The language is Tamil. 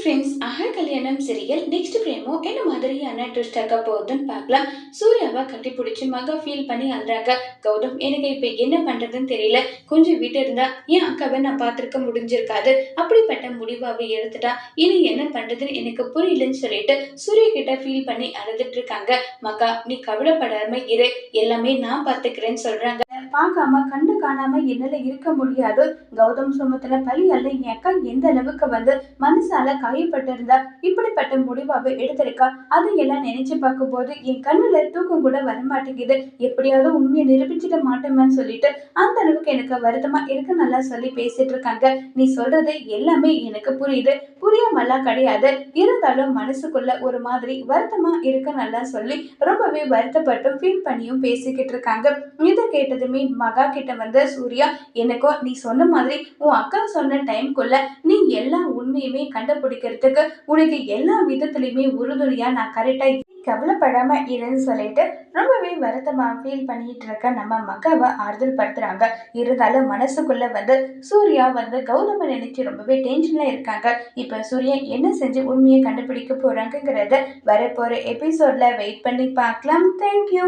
ஃப்ரெண்ட்ஸ் அஹ கல்யாணம் சீரியல் நெக்ஸ்ட் பிரேமோ என்ன மாதிரியான ட்விஸ்ட் ஆக போகுதுன்னு பார்க்கலாம். சூர்யாவை கட்டி பிடிச்சி மகா ஃபீல் பண்ணி அழுறாங்க. கௌதம் எனக்கு இப்போ என்ன பண்றதுன்னு தெரியல. கொஞ்சம் விட்டு இருந்தா என் அக்காவை நான் பார்த்துருக்க முடிஞ்சிருக்காது? அப்படிப்பட்ட முடிவாவை எடுத்துட்டா இனி என்ன பண்றதுன்னு எனக்கு புரியலன்னு சொல்லிட்டு சூர்யா கிட்ட ஃபீல் பண்ணி அழுதுட்டு இருக்காங்க. மகா நீ கவலைப்படாம இரு. எல்லாமே நான் பார்த்துக்கிறேன்னு சொல்றாங்க. பார்க்காம கண்டு காணாம என்னால இருக்க முடியாது. கௌதம் சுமத்துல பலி அல்ல என் அக்கா எந்த அளவுக்கு வந்து மனசால காயப்பட்டிருந்தா இப்படிப்பட்ட முடிவாவை எடுத்திருக்கா? அதையெல்லாம் நினைச்சு பார்க்கும்போது என் கண்ணுல தூக்கம் கூட வரமாட்டேங்குது எப்படியாவது உண்மையை நிரூபிச்சிட மாட்டோமான்னு சொல்லிட்டு அந்த அளவுக்கு எனக்கு வருத்தமா இருக்கு நல்லா சொல்லி பேசிட்டு இருக்காங்க. நீ சொல்றது எல்லாமே எனக்கு புரியுது. புரியாமலாம் கிடையாது. இருந்தாலும் மனசுக்குள்ள ஒரு மாதிரி வருத்தமா இருக்கு நல்லா சொல்லி ரொம்பவே வருத்தப்பட்டும் ஃபீல் பண்ணியும் பேசிக்கிட்டு இருக்காங்க. இதை கேட்டதுமே மகா கிட்ட வந்த சூர்யா எனக்கோ நீ சொன்ன மாதிரி உன் அக்கா சொன்ன டைம்குள்ள நீ எல்லா உண்மையுமே கண்டுபிடிக்கிறதுக்கு உனக்கு எல்லா விதத்துலையுமே உறுதுணையா நான் கரெக்டா கவலைப்படாம இருன்னு சொல்லிட்டு ரொம்பவே வருத்தமா ஃபீல் பண்ணிட்டு இருக்க நம்ம மகாவை ஆறுதல் படுத்துறாங்க இருந்தாலும் மனசுக்குள்ள வந்து சூர்யா வந்து கௌதம நினைச்சு ரொம்பவே டென்ஷன்ல இருக்காங்க. இப்ப சூர்யா என்ன செஞ்சு உண்மையை கண்டுபிடிக்க போறாங்கிறத வரப்போற எபிசோட்ல வெயிட் பண்ணி பார்க்கலாம். தேங்க்யூ